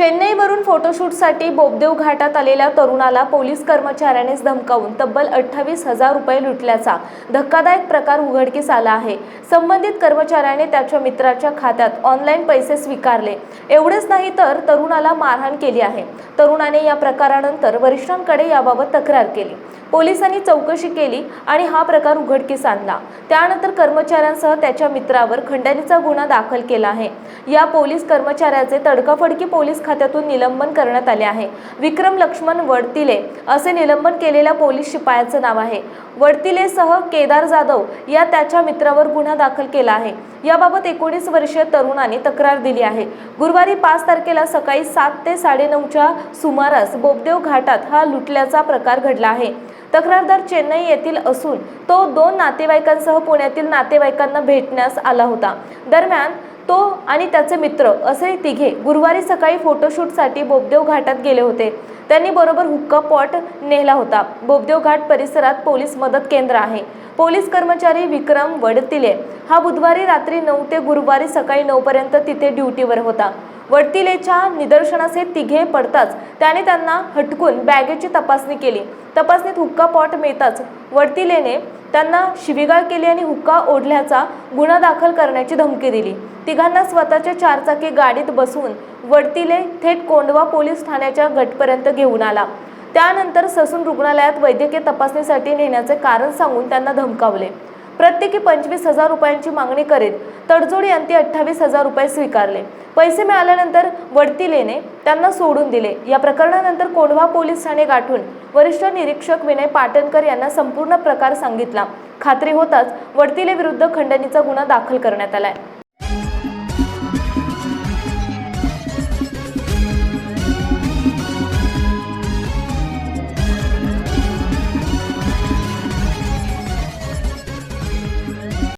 चेन्नईवरून फोटोशूटसाठी बोबदेव घाटात आलेल्या तरुणाला पोलीस कर्मचाऱ्यानेच धमकावून तब्बल अठ्ठावीस हजार रुपये लुटल्याचा धक्कादायक प्रकार उघडकीस आला आहे. संबंधित कर्मचाऱ्याने त्याच्या मित्राच्या खात्यात ऑनलाईन पैसे स्वीकारले. एवढेच नाही तर तरुणाला मारहाण केली आहे. तरुणाने या प्रकारानंतर वरिष्ठांकडे याबाबत तक्रार केली. पोलिसांनी चौकशी केली आणि हा प्रकार उघडकीस आणला. त्यानंतर कर्मचाऱ्यांसह त्याच्या मित्रावर खंडणीचा गुन्हा दाखल केला आहे. या पोलीस कर्मचाऱ्याचे तडकाफडकी पोलीस खात्यातून निलंबन करण्यात आले आहे. विक्रम लक्ष्मण वडतिले असे निलंबन केलेल्या पोलीस शिपायाचं नाव आहे. वडतिलेसह केदार जाधव या त्याच्या मित्रावर गुन्हा दाखल केला आहे. याबाबत एकोणीस वर्षीय तरुणाने तक्रार दिली आहे. गुरुवारी पाच तारखेला सकाळी सात ते साडेनऊच्या सुमारास बोबदेव घाटात हा लुटल्याचा प्रकार घडला आहे. तक्रारदार चेन्नई येथील असून तो दोन नातेवाईकांसह पुण्यातील नातेवाईकांना भेटण्यास आला होता. दरम्यान तो आणि त्याचे मित्र असे तिघे गुरुवारी सकाळी फोटोशूटसाठी बोबदेव घाटात गेले होते. त्यांनी बरोबर हुक्का पॉट नेला होता. बोबदेव घाट परिसरात पोलीस मदत केंद्र आहे. पोलीस कर्मचारी विक्रम वडतिले हा बुधवारी रात्री नऊ ते गुरुवारी सकाळी नऊपर्यंत तिथे ड्युटीवर होता. वडतिलेच्या निदर्शनास हे तिघे पडताच त्याने त्यांना हटकून बॅगेची तपासणी केली. तपासणीत हुक्का पॉट मिळताच वडतिलेने त्यांना शिवीगाळ केली आणि हुक्का ओढल्याचा गुन्हा दाखल करण्याची धमकी दिली. तिघांना स्वतःच्या चारचाकी गाडीत बसून वडतीले थेट कोंडवा पोलीस ठाण्याच्या गटपर्यंत घेऊन आला. त्यानंतर ससून रुग्णालयात वैद्यकीय तपासणीसाठी नेण्याचे कारण सांगून त्यांना धमकावले. प्रत्येकी पंचवीस हजार रुपयांची मागणी करीत तडजोडी अंती अठ्ठावीस हजार रुपये स्वीकारले. पैसे मिळाल्यानंतर वडतिलेने त्यांना सोडून दिले. या प्रकरणानंतर कोंढवा पोलीस ठाणे गाठून वरिष्ठ निरीक्षक विनय पाटणकर यांना संपूर्ण प्रकार सांगितला. खात्री होताच वडतिले विरुद्ध खंडणीचा गुन्हा दाखल करण्यात आलाय.